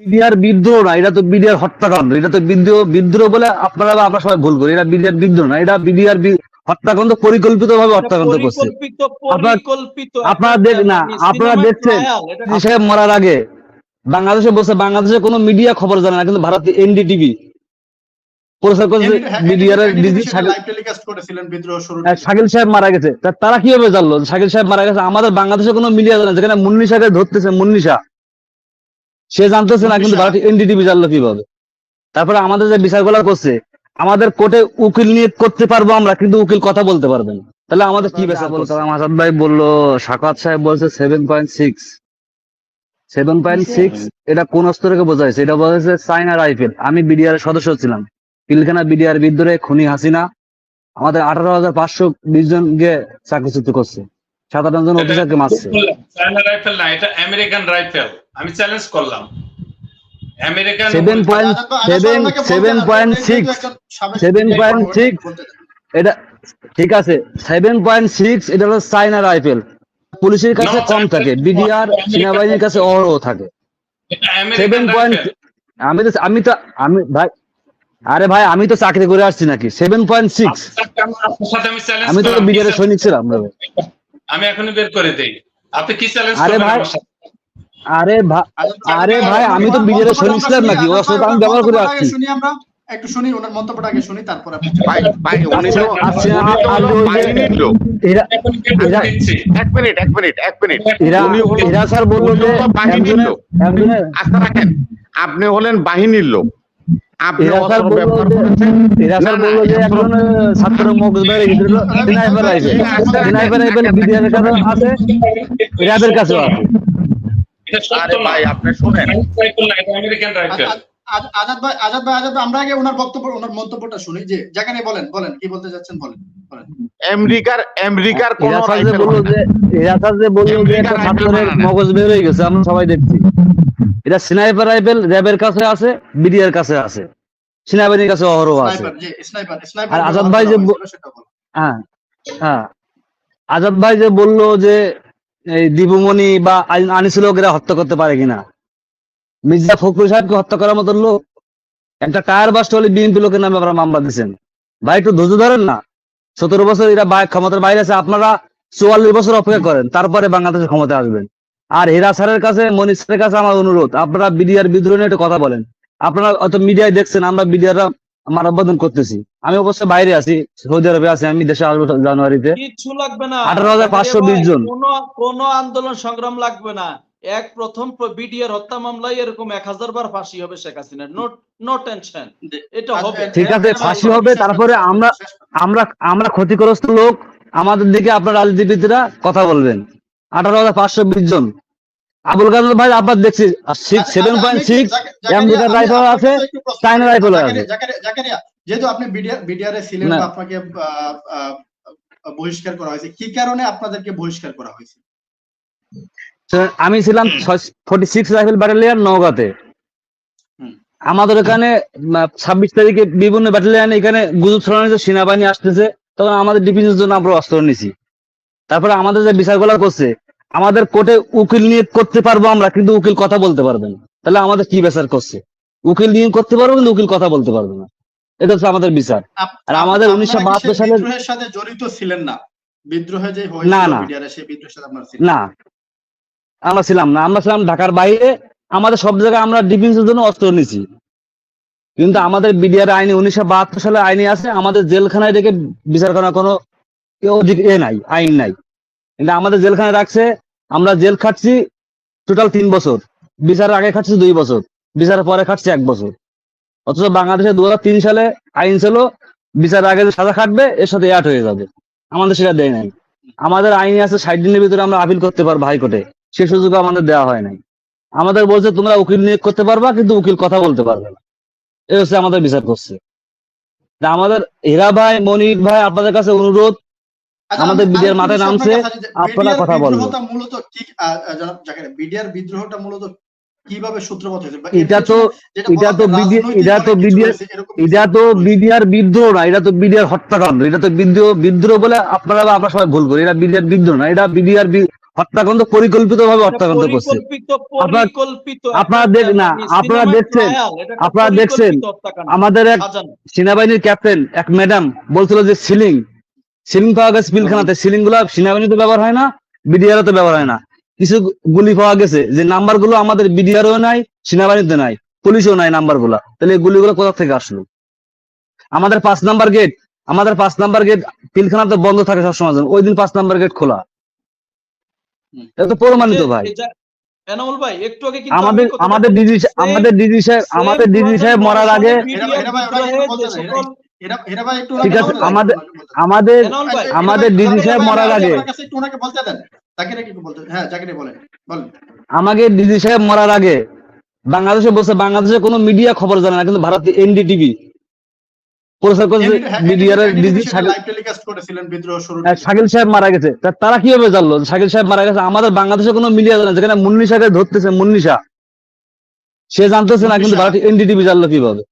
BDR বিদ্রোহ না এটা তো বিডিআর হত্যাকাণ্ড এটা তো বিদ্রোহ বিদ্রোহ বলে আপনারা বা আমরা সবাই ভুল করি এটা বিডিআর বিদ্রোহ না এটা বিডিআর হত্যাকাণ্ড পরিকল্পিত ভাবে হত্যাকাণ্ড করছে। আপনার- দেখ না আপনারা দেখছেন সাহেব মরার আগে বাংলাদেশে বলছে বাংলাদেশে কোনো মিডিয়া খবর জানে না কিন্তু ভারত এনডিটিভি প্রচার করছে বিডিআর এর ডিজি লাইভ টেলিকাস্ট করেছিলেন বিদ্রোহ শুরু আর শাকিল সাহেব মারা গেছে। তারা কীভাবে জানলো? শাকিল সাহেব মারা গেছে। আমাদের বাংলাদেশে কোনো মিডিয়া জানে না, যেখানে মুন্নিশাকে ধরতেছে মুন্নিশা সে জানতেছে না কিন্তু ভারত এনডিটিভি জানলো কীভাবে। তারপরে আমাদের যে বিচারগুলো করছে আমাদের কোর্টে উকিল নিয়ে করতে পারব আমরা কিন্তু উকিল কথা বলতে পারবেন তাহলে আমাদের কি বেচা বলতো কালাম আজাদ ভাই বলল সাকাত সাহেব বলছে seven point six seven point six এটা কোন অস্ত্রকে বোঝাইছে এটা বোঝাইছে চাইনা রাইফেল। আমি বিডিআর এর সদস্য ছিলাম। পিলখানা বিডিআর বিদ্রোহে খুনি হাসিনা আমাদের আঠারো হাজার পাঁচশো বিশ জনকে চাকরিচ্যুত করছে। সাতান্ন জন অফিসারকে মারছে। রাইফেল না এটা আমেরিকান রাইফেল। আমি চ্যালেঞ্জ করলাম। আমেরিকান সেভেন পয়েন্ট সিক্স এটা ঠিক আছে সেভেন পয়েন্ট সিক্স এটা হলো চাইনা রাইফেল পুলিশের কাছে কম থাকে বিডিআর সেনাবাহিনীর কাছে অরও থাকে। সেভেন পয়েন্ট আমি তো আমি তো আমি ভাই আরে ভাই আমি তো চাকরি করে আসছি নাকি? সেভেন পয়েন্ট সিক্স আমি তো বিডিআর এর সৈনিক ছিলাম আমি এখনই বের করে দেই। আপনি কি চ্যালেঞ্জ আরে ভাই? আরে ভাই আরে ভাই আমি তো এর নাকি? ও আসলে আমি ব্যবহার করে আসছি। শুনি আমরা একটু শুনি ওনার মন্তব্যটা আগে শুনি তারপর আপনি ভাই ভাই উনি তো আচ্ছা, আচ্ছা, বাহিনীর লোক এরা এখনই বের করে এরা- এক মিনিট এক মিনিট এক মিনিট। এরা এরা স্যার বলল যে বাহিনীর লোক। আস্থা রাখেন। আপনি হলেন বাহিনীর লোক। আপনি এরা স্যার অস্ত্র বলল ব্যবহার করেছেন? এরা স্যার না, না, বলল যে একজন ছাত্র মগজ বাইরে গেছিল sniper rifle sniper rifle BDR কাছে আছে। র্যাবের আরে ভাই আপনি শুনেন। রাইফেল না, এটা আমেরিকান রাইফেল আ- আ- আজাদ ভাই আজাদ ভাই আজাদ ভাই আমরা আগে ওনার বক্তব্য ওনার মন্তব্যটা শুনি যে যেখানে বলেন বলেন কি বলতে যাচ্ছেন বলেন বলেন। আমেরিকার আমেরিকার কোন যে রাইফেল যে যে বলল যে ছাত্রের মগজ বের হয়ে গেছে আমরা সবাই দেখছি। এটা স্নাইপার রাইফেল র্যাবের কাছে আছে বিডিআর কাছে আছে। সেনাবাহিনীর কাছে অহরহ আছে। আর আজাদ ভাই যে হ্যাঁ হ্যাঁ। আজাদ ভাই যে বলল যে এই দীপুমণি বা আনিসুল এরা হত্যা করতে পারে কিনা? মির্জা ফখরুল সাহেবকে হত্যা করার মতন লোক? একটা টায়ার বাস্ট হলে বিএনপি লোকের নামে আপনারা মামলা দিচ্ছেন ভাই, একটু ধৈর্য ধরেন না। সতেরো বছর এরা ক্ষমতার বাইরে আছে, আপনারা চুয়াল্লিশ বছর অপেক্ষা করেন, তারপরে বাংলাদেশের ক্ষমতা আসবেন। আর হেরা স্যারের কাছে মনির স্যারের কাছে আমার অনুরোধ, আপনারা বিডিআর বিদ্রোহ নিয়ে একটু কথা বলেন। আপনারা হয়তো মিডিয়ায় দেখছেন, আমরা বিডিআররা মানববন্ধন করতেছি। আমি অবশ্য বাইরে আছি সৌদি আরবে আছি আমি দেশে আসব জানুয়ারিতে। কিচ্ছু লাগবে না। 18,520 জন। কোনো কোনো আন্দোলন সংগ্রাম লাগবে না। এক প্রথম বিডিআর হত্যা মামলায় এরকম এক হাজার বার ফাঁসি হবে শেখ হাসিনার। নো নো টেনশন এটা হবে। ঠিক আছে, ফাঁসি হবে, তারপরে আমরা- আমরা আমরা ক্ষতিগ্রস্ত লোক। আমাদের দিকে আপনার রাজনীতিবিদরা কথা বলবেন। আঠারো হাজার পাঁচশো বিশ জন। আবুল কাদের ভাই আবার দেখছি সিক্স সেভেন পয়েন্ট সিক্স আমেরিকার রাইফেল আছে চাইনা রাইফেল আছে। যেহেতু আপনি বিডিআর এ ছিলেন আপনাকে বহিষ্কার করা হয়েছে কি কারণে আপনাদেরকে বহিষ্কার করা হয়েছে? আমি ছিলাম ফোর্টি সিক্স রাইফেল ব্যাটালিয়ান নওগাঁতে। আমাদের এখানে ছাব্বিশ তারিখে বিভিন্ন ব্যাটালিয়ান এখানে গুজব ছড়ানো সেনাবাহিনী আসতেছে তখন আমাদের ডিফেন্সের জন্য আমরা অস্ত্র নিছি। তারপরে আমাদের যে বিচারগুলো করছে আমাদের কোর্টে উকিল নিয়ে করতে পারব আমরা কিন্তু উকিল কথা বলতে পারবে না। তাহলে আমাদের কি বিচার করছে? উকিল নিয়ে করতে পারব কিন্তু উকিল কথা বলতে পারবে না। এটা হচ্ছে আমাদের বিচার। আর আমাদের আপনারা কি 1972 সেই সালের- বিদ্রোহের সাথে জড়িত ছিলেন না? বিদ্রোহে যে আমরা ছিলাম না। আমরা ছিলাম ঢাকার বাইরে। আমাদের সব জায়গায় আমরা ডিফেন্সের জন্য অস্ত্র নিছি। কিন্তু আমাদের বিডিআর আইনে উনিশশো বাহাত্তর সালে আইনে আছে আমাদের জেলখানায় রেখে বিচার করার কোনো এ নাই আইন নাই। কিন্তু আমাদের জেলখানে রাখছে, আমরা জেল খাটছি টোটাল তিন বছর। বিচারের আগে খাটছি দুই বছর, বিচারের পরে খাটছি এক বছর। অথচ বাংলাদেশে দু হাজার তিন সালে আইন ছিল, বিচারের আগে সাজা খাটবে, এর সাথে অ্যাড হয়ে যাবে। আমাদের সেটা দেয় নাই। আমাদের আইনে আছে ষাট দিনের ভিতরে আমরা আপিল করতে পারব হাইকোর্টে, সে সুযোগ আমাদের দেওয়া হয় নাই। আমাদের বলছে, তোমরা উকিল নিয়োগ করতে পারবা, কিন্তু উকিল কথা বলতে পারবে না। এ হচ্ছে আমাদের বিচার করছে। আমাদের হীরা ভাই, মনির ভাই, আপনাদের কাছে অনুরোধ আমাদের বিডিআর মাথায় নামছে, আপনার কথা বলবেন। মূলত কি বিডিআর বিদ্রোহটা মূলত কীভাবে সূত্রপাত হয়েছে? এটা তো এটা তো এটা তো এরকম এটা তো বিডিআর বিদ্রোহ না এটা তো বিডিআর হত্যাকাণ্ড এটা তো বিদ্রোহ বিদ্রোহ বলে আপনারা বা আমরা সবাই ভুল করি এটা বিডিআর বিদ্রোহ না এটা বিডিআর হত্যাকাণ্ড পরিকল্পিত ভাবে হত্যাকাণ্ড করছে। আপনার- আপনারা দেখ- না, মানে আপনারা দেখছেন, আপনারা দেখছেন, আমাদের এক সেনাবাহিনীর ক্যাপ্টেন এক ম্যাডাম বলছিল যে সিলিং সিলিং পাওয়া গেছে পিলখানাতে। সিলিংগুলা সেনাবাহিনীতে ব্যবহার হয় না বিডিআর তো ব্যবহার হয় না। কিছু গুলি পাওয়া গেছে যে নাম্বারগুলো আমাদের বিডিআরও নাই সেনাবাহিনীতে নাই পুলিশও নাই নাম্বারগুলা তাহলে এই গুলিগুলো কোথা থেকে আসলো? আমাদের পাঁচ নাম্বার গেট আমাদের পাঁচ নাম্বার গেট পিলখানাতে বন্ধ থাকে সবসময়। ওই দিন পাঁচ নাম্বার গেট খোলা। এটা তো প্রমাণিত ভাই। এনামুল ভাই একটু আগে কিন্তু আমাদের আমি আমাদের ডিজি আমাদের ডিজি সাহেব আমাদের ডিজি সাহেব মরার আগে ঠিক আছে আমাদের। আমাদের আমাদের ডিজি সাহেব মরার আগে। হ্যাঁ আমাকে ডিজি সাহেব মরার আগে বাংলাদেশে বলছে বাংলাদেশে কোনো মিডিয়া খবর জানে না কিন্তু ভারত এনডিটিভি প্রচার করছে হ্যাঁ, মিডিয়ার ডিজি লাইভ টেলিকাস্ট করেছিলেন বিদ্রোহ শুরু শাকিল সাহেব মারা গেছে। তারা কীভাবে জানলো শাকিল সাহেব মারা গেছে? আমাদের বাংলাদেশে কোনো মিডিয়া জানে না যেখানে মুন্নিশাকে ধরতেছে মুন্নিশা সে জানতেছে না কিন্তু মুন্নিশা। ভারত এনডিটিভি জানলো কীভাবে?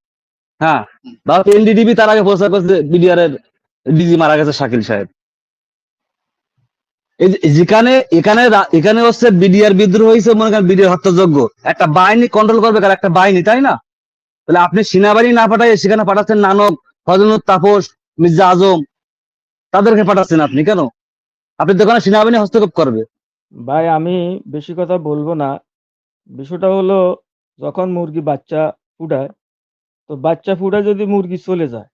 হ্যাঁ। ভারত এনডিটিভি তার আগে প্রচার করছে বিডিআর এর ডিজি মারা গেছে শাকিল সাহেব। যেখানে, এখানে এখানে হচ্ছে বিডিআর বিদ্রোহ হয়েছে, মনে করেন বিডিআর হত্যাযোগ্য একটা বাহিনী কন্ট্রোল করবে কার? একটা বাহিনী, তাই না? তাহলে আপনি সেনাবাহিনী না পাঠাই সেখানে পাঠাচ্ছেন নানক, ফজলুল, তাপস, মির্জা আজম। তাদেরকে পাঠাচ্ছেন আপনি কেন? আপনি তো ওখানে সেনাবাহিনী হস্তক্ষেপ করবে। ভাই, আমি বেশি কথা বলব না। বিষয়টা হলো, যখন মুরগি বাচ্চা ফুটায় তো বাচ্চা ফুটায় যদি মুরগি চলে যায়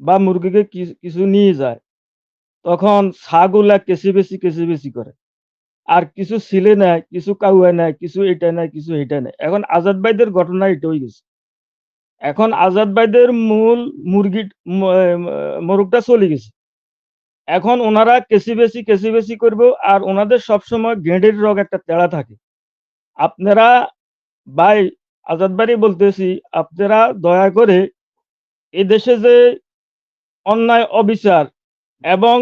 বা মুরগিকে কিছু নিয়ে যায়, তখন ছাগুলা কেসি বেশি কেসি বেশি করে। আর কিছু ছিলে নেয়, কিছু কাউয়া নেয়, কিছু এটা নেয়, কিছু এটা নেয়। এখন আজাদ ভাইদের ঘটনা এটা হয়ে গেছে এখন আজাদ ভাইদের মূল মুরগি মোরগটা চলে গেছে। এখন ওনারা কেসি বেশি কেসি বেশি করব আর ওনাদের সবসময় গেঁড়ের রোগ একটা তেড়া থাকে। আপনারা ভাই আজাদ বাড়ি বলতেছি, আপনারা দয়া করে এ দেশে যে অন্যায়, অবিচার এবং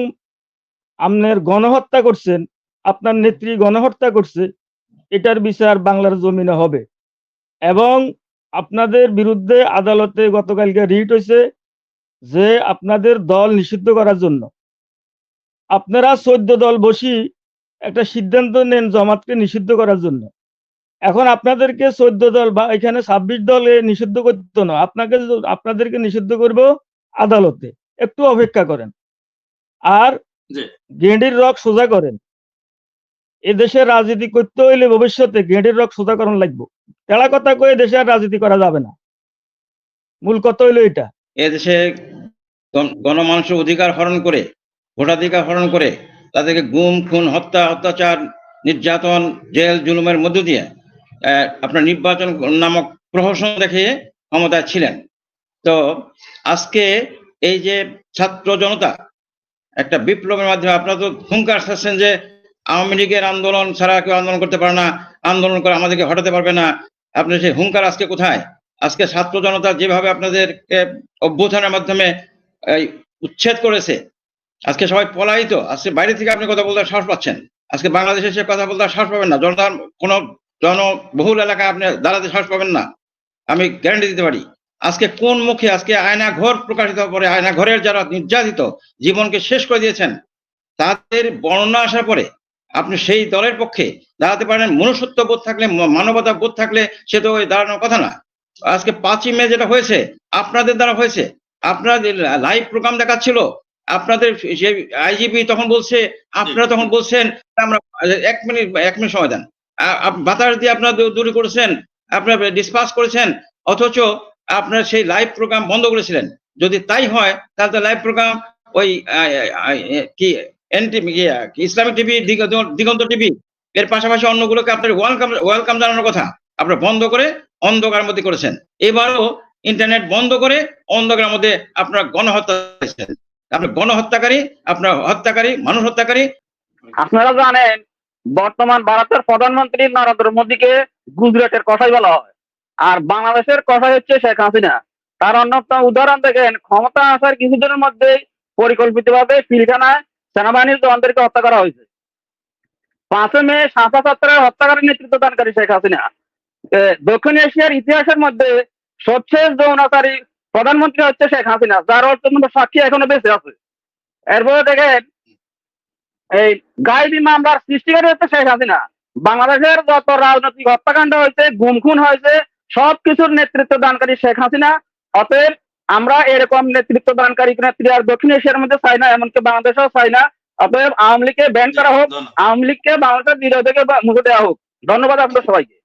আপনার গণহত্যা করছেন, আপনার নেত্রী গণহত্যা করছে, এটার বিচার বাংলার জমিনে হবে। এবং আপনাদের বিরুদ্ধে আদালতে গতকালকে রিট হয়েছে যে আপনাদের দল নিষিদ্ধ করার জন্য। আপনারা চোদ্দ দল বসি একটা সিদ্ধান্ত নেন জমাতকে নিষিদ্ধ করার জন্য। এখন আপনাদেরকে চোদ্দ দল বা এখানে ছাব্বিশ দলে নিষিদ্ধ করতো না আপনাকে আপনাদেরকে নিষিদ্ধ করব আদালতে। একটু অপেক্ষা করেন। আর গেঁডির রক সোজা করেন। এদেশে রাজনীতি করতে হইলে ভবিষ্যতে গেঁডির রক সোজা করণ লাগবে। তেড়া কথা কয়ে দেশে আর রাজনীতি করা যাবে না। মূল কথা হইল এটা। এদেশে গণ- গণমানুষের অধিকার হরণ করে ভোটাধিকার হরণ করে তাদেরকে গুম খুন হত্যা অত্যাচার নির্যাতন জেল জুলুমের মধ্য দিয়ে আপনার নির্বাচন নামক প্রহসন দেখিয়ে ক্ষমতায় ছিলেন। তো আজকে এই যে ছাত্র জনতা একটা বিপ্লবের মাধ্যমে আপনারা তো হুঙ্কার ছাড়ছেন যে আওয়ামী লীগের আন্দোলন ছাড়া কেউ আন্দোলন করতে পারে না, আন্দোলন করে আমাদেরকে হটাতে পারবে না। আপনি সেই হুঙ্কার আজকে কোথায়? আজকে ছাত্র জনতা যেভাবে আপনাদেরকে অভ্যুত্থানের মাধ্যমে উচ্ছেদ করেছে, আজকে সবাই পলায়িত, আজকে বাইরে থেকে আপনি কথা বলতে সাহস পাচ্ছেন। আজকে বাংলাদেশে সে কথা বলতে সাহস পাবেন না, জনতার কোনো জনবহুল এলাকায় আপনি দাঁড়াতে সাহস পাবেন না। আমি গ্যারান্টি দিতে পারি। আজকে কোন মুখে আজকে আয়না ঘর প্রকাশিত পরে আয়না ঘরের যারা নির্যাতিত জীবনকে শেষ করে দিয়েছেন, তাদের বর্ণনা আসার পরে আপনি সেই দলের পক্ষে দাঁড়াতে পারেন। মনুষ্যত্ব বোধ থাকলে মানবতা বোধ থাকলে সে তো ওই দাঁড়ানোর কথা না আজকে পাঁচই মে যেটা হয়েছে, আপনাদের দ্বারা হয়েছে। আপনাদের লাইভ প্রোগ্রাম দেখাচ্ছিল। আপনাদের যে আইজিপি তখন বলছে, আপনারা তখন বলছেন, আমরা এক মিনিট এক মিনিট সময় দেন। বাতাস দিয়ে আপনার দূরে করেছেন আপনার ডিসপাস করেছেন অথচ আপনার সেই লাইভ প্রোগ্রাম বন্ধ করেছিলেন। যদি তাই হয়, তাহলে তো লাইভ প্রোগ্রাম ওই কি ইসলামিক টিভি দিগন্ত টিভি, এর পাশাপাশি অন্যগুলোকে আপনার ওয়েলকাম ওয়েলকাম জানানোর কথা। আপনার বন্ধ করে অন্ধকার মধ্যে করেছেন। এবারও ইন্টারনেট বন্ধ করে অন্ধকারের মধ্যে আপনার গণহত্যা আপনার গণহত্যাকারী, আপনার হত্যাকারী, মানুষ হত্যাকারী। আপনারা জানেন বর্তমান ভারতের প্রধানমন্ত্রী নরেন্দ্র মোদীকে গুজরাটের কথাই বলা হয়। আর বাংলাদেশের কথাই হচ্ছে শেখ হাসিনা। তার অন্যতম উদাহরণ দেখেন, ক্ষমতা আসার কিছুদিনের মধ্যে পরিকল্পিতভাবে পিলখানায় সেনাবাহিনীর জওয়ানদেরকে হত্যা করা হয়েছে। পাঁচে মে সাঁতা ছাত্রের হত্যাকারী নেতৃত্ব দানকারী শেখ হাসিনা। দক্ষিণ এশিয়ার ইতিহাসের মধ্যে সবচেয়ে যৌনকারী প্রধানমন্ত্রী হচ্ছে শেখ হাসিনা, যার অর্থ সাক্ষী এখনও বেঁচে আছে। এরপরে দেখেন এই গাইবি মামলার সৃষ্টিকারী হচ্ছে শেখ হাসিনা বাংলাদেশের যত রাজনৈতিক হত্যাকাণ্ড হয়েছে গুম খুন হয়েছে সবকিছুর নেতৃত্ব দানকারী শেখ হাসিনা। অতএব আমরা এরকম নেতৃত্ব দানকারী নেত্রী আর দক্ষিণ এশিয়ার মধ্যে চাই না এমনকি বাংলাদেশেও চাই না। অতএব আওয়ামী লীগকে ব্যান করা হোক। আওয়ামী লীগকে বাংলাদেশের বিরোধীকে মুখে মুছে দেওয়া হোক। ধন্যবাদ আপনাদের সবাইকে।